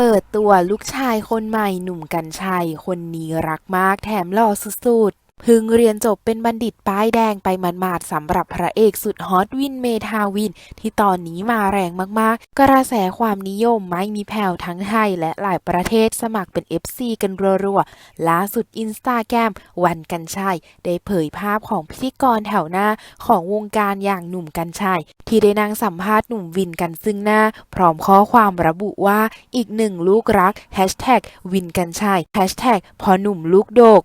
เปิดตัวลูกชายคนใหม่หนุ่มกัญชัย คนนี้รักมากแถมหล่อสุดๆ พึงเรียนจบเป็นบัณฑิตป้ายแดงไปหมาดๆสำหรับพระเอกสุดฮอตวินเมทาวิน ที่ตอนนี้มาแรงมากๆ กระแสความนิยมไม่มีแผ่วทั้งไทยและหลายประเทศสมัครเป็น FC กันรัวๆ ล่าสุดอินสตาแกรมวันกัญชัย ได้เผยภาพของพิธีกรแถวหน้าของวงการอย่างหนุ่มกัญชัย ที่ได้นั่งสัมภาษณ์หนุ่มวินกันซึ่งหน้า พร้อมข้อความระบุว่าอีกหนึ่งลูกรัก hashtag วินกัญชัย hashtag พอหนุ่มลูกโดก